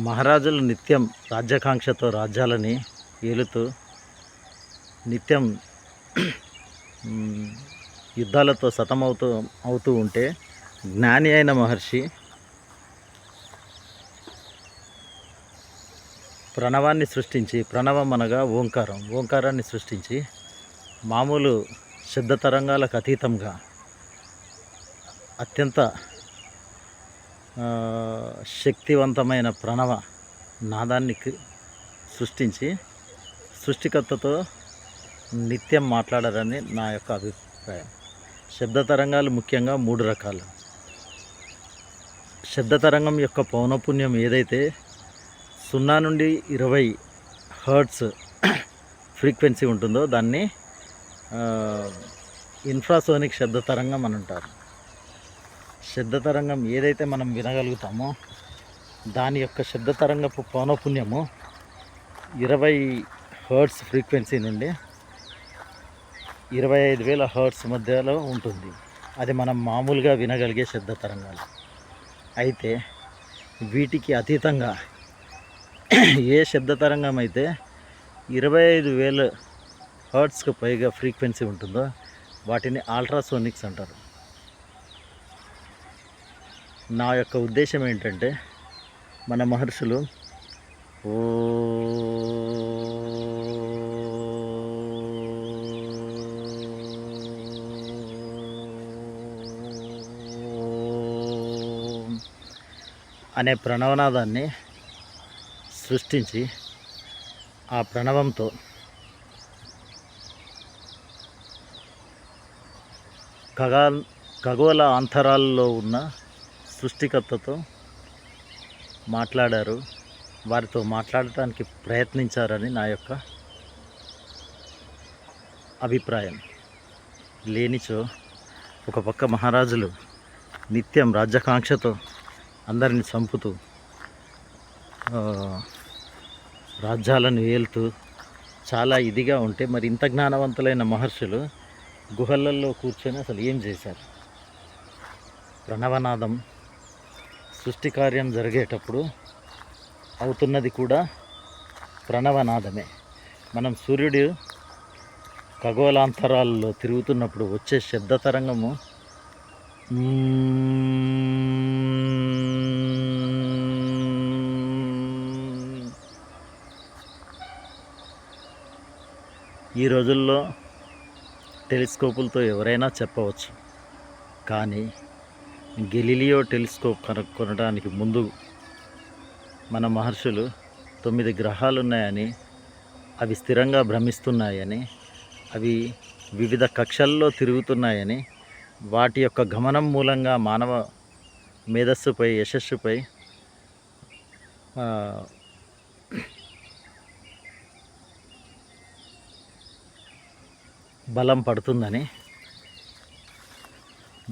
మహారాజులు నిత్యం రాజ్యాకాంక్షతో రాజ్యాలని ఏలుతూ నిత్యం యుద్ధాలతో సతమవుతూ అవుతూ ఉంటే జ్ఞాని అయిన మహర్షి ప్రణవాన్ని సృష్టించి ప్రణవం అనగా ఓంకారం ఓంకారాన్ని సృష్టించి మామూలు శబ్ద తరంగాలకు అతీతంగా అత్యంత శక్తివంతమైన ప్రణవ నాదాన్ని సృష్టించి సృష్టికర్తతో నిత్యం మాట్లాడారని నా యొక్క అభిప్రాయం. శబ్ద తరంగాలు ముఖ్యంగా మూడు రకాలు. శబ్ద తరంగం యొక్క పౌనపుణ్యం ఏదైతే సున్నా నుండి ఇరవై హర్ట్స్ ఫ్రీక్వెన్సీ ఉంటుందో దాన్ని ఇన్ఫ్రాసోనిక్ శబ్ద తరంగం అని అంటారు. శబ్ద తరంగం ఏదైతే మనం వినగలుగుతామో దాని యొక్క శబ్ద తరంగపు పౌనపుణ్యము ఇరవై హర్ట్స్ ఫ్రీక్వెన్సీ నుండి ఇరవై ఐదు వేల హర్ట్స్ మధ్యలో ఉంటుంది. అది మనం మామూలుగా వినగలిగే శబ్ద తరంగాలు. అయితే వీటికి అతీతంగా ఏ శబ్ద తరంగం అయితే ఇరవై ఐదు వేల హర్ట్స్కు పైగా ఫ్రీక్వెన్సీ ఉంటుందో వాటిని అల్ట్రాసోనిక్స్ అంటారు. నా యొక్క ఉద్దేశం ఏంటంటే మన మహర్షులు ఓ అనే ప్రణవనాదాన్ని సృష్టించి ఆ ప్రణవంతో ఖగా ఖగోళ అంతరాల్లో ఉన్న సృష్టికర్తతో మాట్లాడారు. వారితో మాట్లాడటానికి ప్రయత్నించారని నా యొక్క అభిప్రాయం. లేనిచో ఒక పక్క మహారాజులు నిత్యం రాజ్యాకాంక్షతో అందరిని చంపుతూ రాజ్యాలను ఏలుతూ చాలా ఇదిగా ఉంటే మరి ఇంత జ్ఞానవంతులైన మహర్షులు గుహలలో కూర్చొని అసలు ఏం చేశారు? ప్రణవనాదం సృష్టి కార్యం జరిగేటప్పుడు అవుతున్నది కూడా ప్రణవనాదమే. మనం సూర్యుడు ఖగోళాంతరాల్లో తిరుగుతున్నప్పుడు వచ్చే శబ్ద తరంగము ఈ రోజుల్లో టెలిస్కోపులతో ఎవరైనా చెప్పవచ్చు. కానీ గెలీలియో టెలిస్కోప్ కనుక్కొనడానికి ముందు మన మహర్షులు తొమ్మిది గ్రహాలు ఉన్నాయని అవి స్థిరంగా భ్రమిస్తున్నాయని అవి వివిధ కక్షల్లో తిరుగుతున్నాయని వాటి యొక్క గమనం మూలంగా మానవ మేధస్సుపై యశస్సుపై బలం పడుతుందని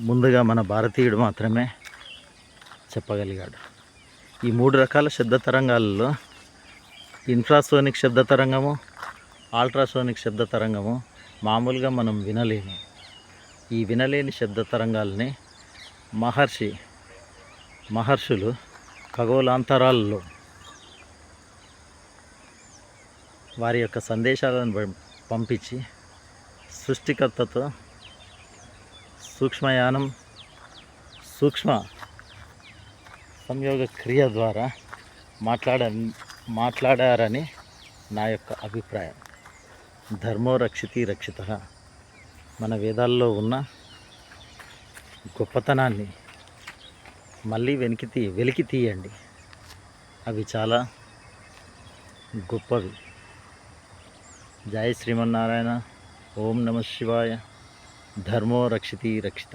ముందుగా మన భారతీయుడు మాత్రమే చెప్పగలిగాడు. ఈ మూడు రకాల శబ్ద తరంగాలలో ఇన్ఫ్రాసోనిక్ శబ్ద తరంగము అల్ట్రాసోనిక్ శబ్ద తరంగము మామూలుగా మనం వినలేము ఈ వినలేని శబ్ద తరంగాల్ని మహర్షి మహర్షులు ఖగోళాంతరాల్లో వారి యొక్క సందేశాలను పంపించి సృష్టికర్తతో సూక్ష్మయానం సూక్ష్మ సంయోగ క్రియ ద్వారా మాట్లాడ మాట్లాడారని నా యొక్క అభిప్రాయం. ధర్మో రక్షితి రక్షిత. మన వేదాల్లో ఉన్న గొప్పతనాన్ని మళ్ళీ వెనికి తీ వెలికి తీయండి. అవి చాలా గొప్పవి. జయ శ్రీమన్నారాయణ. ఓం నమ శివాయ. ధర్మో రక్షితి రక్షిత